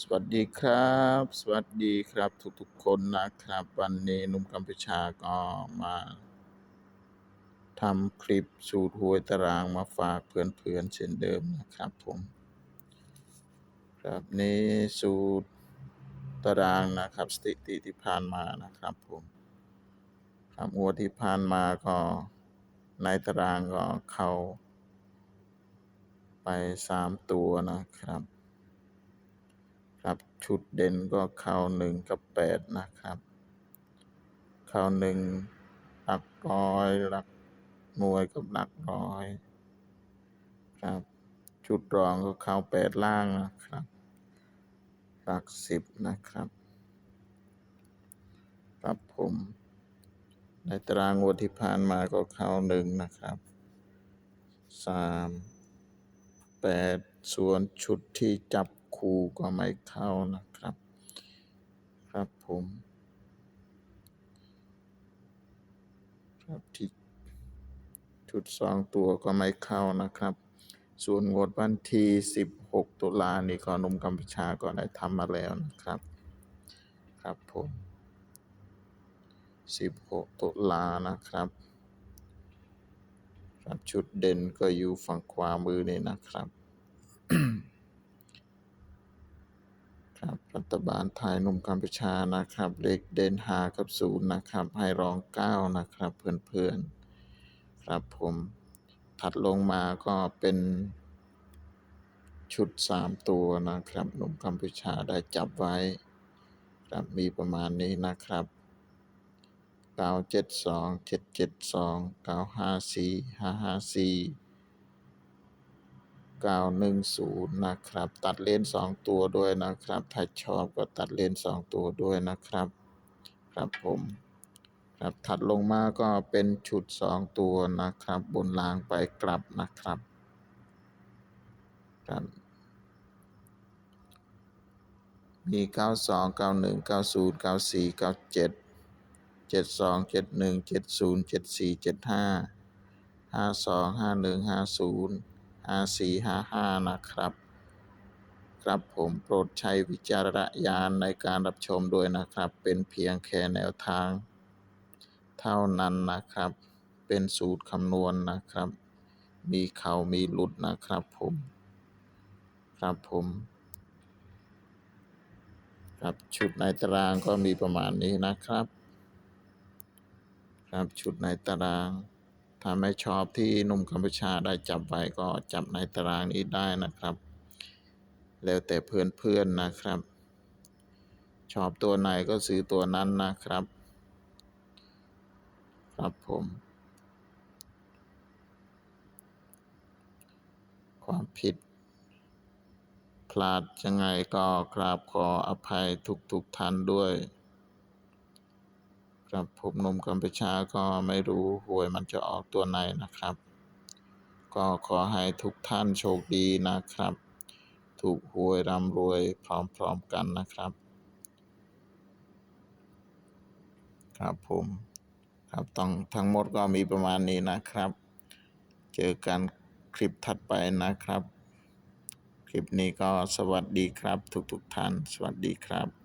สวัสดีครับ สวัสดีครับทุกๆคนนะครับ วันนี้หนุ่มกัมพูชาก็มาทำคลิปสูตรหวยตารางมาฝากเพื่อนๆเช่นเดิมนะครับผมครับนี้สูตรตารางนะครับ สถิติที่ผ่านมานะครับผมครับงวดที่ผ่านมาก็ในตารางก็เข้าไปสามตัวนะครับครับ ชุดเด่นก็เข้าหนึ่งกับแปดนะครับ เข้าหนึ่งหลักร้อยหลักหน่วยกับหลักร้อยครับ ชุดรองก็เข้าแปดล่างนะครับ หลักสิบนะครับครับผมในตารางงวดที่ผ่านมาก็เข้าหนึ่งนะครับสามแปดส่วนชุดที่จับ ครูก็ไม่เข้านะครับ ครับผม ครับที่ชุดสองตัวก็ไม่เข้านะครับ ส่วนงวดวันที่ 16 ตุลานี่ก็นุ่มกัมพูชาก็ได้ทำมาแล้วนะครับ ครับผม 16 ตุลานะครับครับชุดเด่นก็อยู่ฝั่งขวามือนี่นะครับ ครับรั ฐบาลไทยหนุ่มกัมพูชานะครับ เลขเด่นหากับศูนย์นะครับ ให้รองเก้านะครับ เพื่อนๆ ครับผมถัดลงมาก็เป็นชุดสามตัวนะครับ หนุ่มกัมพูชาได้จับไว้ ครับมีประมาณนี้นะครับเก้าเจ็ดสองเจ็ดเจ็ดสองเก้าห้าสี่ห้าห้าสี่ 1910 นะครับ ตัดเลนสองตัวด้วยนะครับ ถ้าชอบก็ตัดเลนสองตัวด้วยนะครับ ครับผมครับถัดลงมาก็เป็นชุดสองตัวนะครับ บนรางไปกลับนะครับครับมี 92 91 90 94 97 72 71 70 74 75 52 51 50 หนึ่งเจ็ดศูนย์เจ็ดสี่ห้าห้าสองห้าหนึ่งห้าศูนย์ห้าสี่ห้าห้านะครับ ครับผมโปรดใช้วิจารณญาณในการรับชมด้วยนะครับ เป็นเพียงแค่แนวทาง เท่านั้นนะครับ เป็นสูตรคำนวณนะครับ มีเขามีหลุดนะครับผม ครับผมครับชุดในตารางก็มีประมาณนี้นะครับ ครับชุดในตาราง ถ้าไม่ชอบที่หนุ่มกัมพูชาได้จับไว้ก็จับในตารางนี้ได้นะครับ แล้วแต่เพื่อนๆนะครับ ชอบตัวไหนก็ซื้อตัวนั้นนะครับ ครับผม ความผิด พลาดยังไงก็กราบขออภัยทุกๆท่านด้วยับผมหนมกัมพูชาก็ไม่รู้หวยมันจะออกตัวไหนนะครับ ก็ขอให้ทุกท่านโชคดีนะครับ ถูกหวยร่ำรวยพร้อมๆกันนะครับ ครับผมครับต้องทั้งหมดก็มีประมาณนี้นะครับ เจอกันคลิปถัดไปนะครับ คลิปนี้ก็สวัสดีครับทุกๆท่าน สวัสดีครับ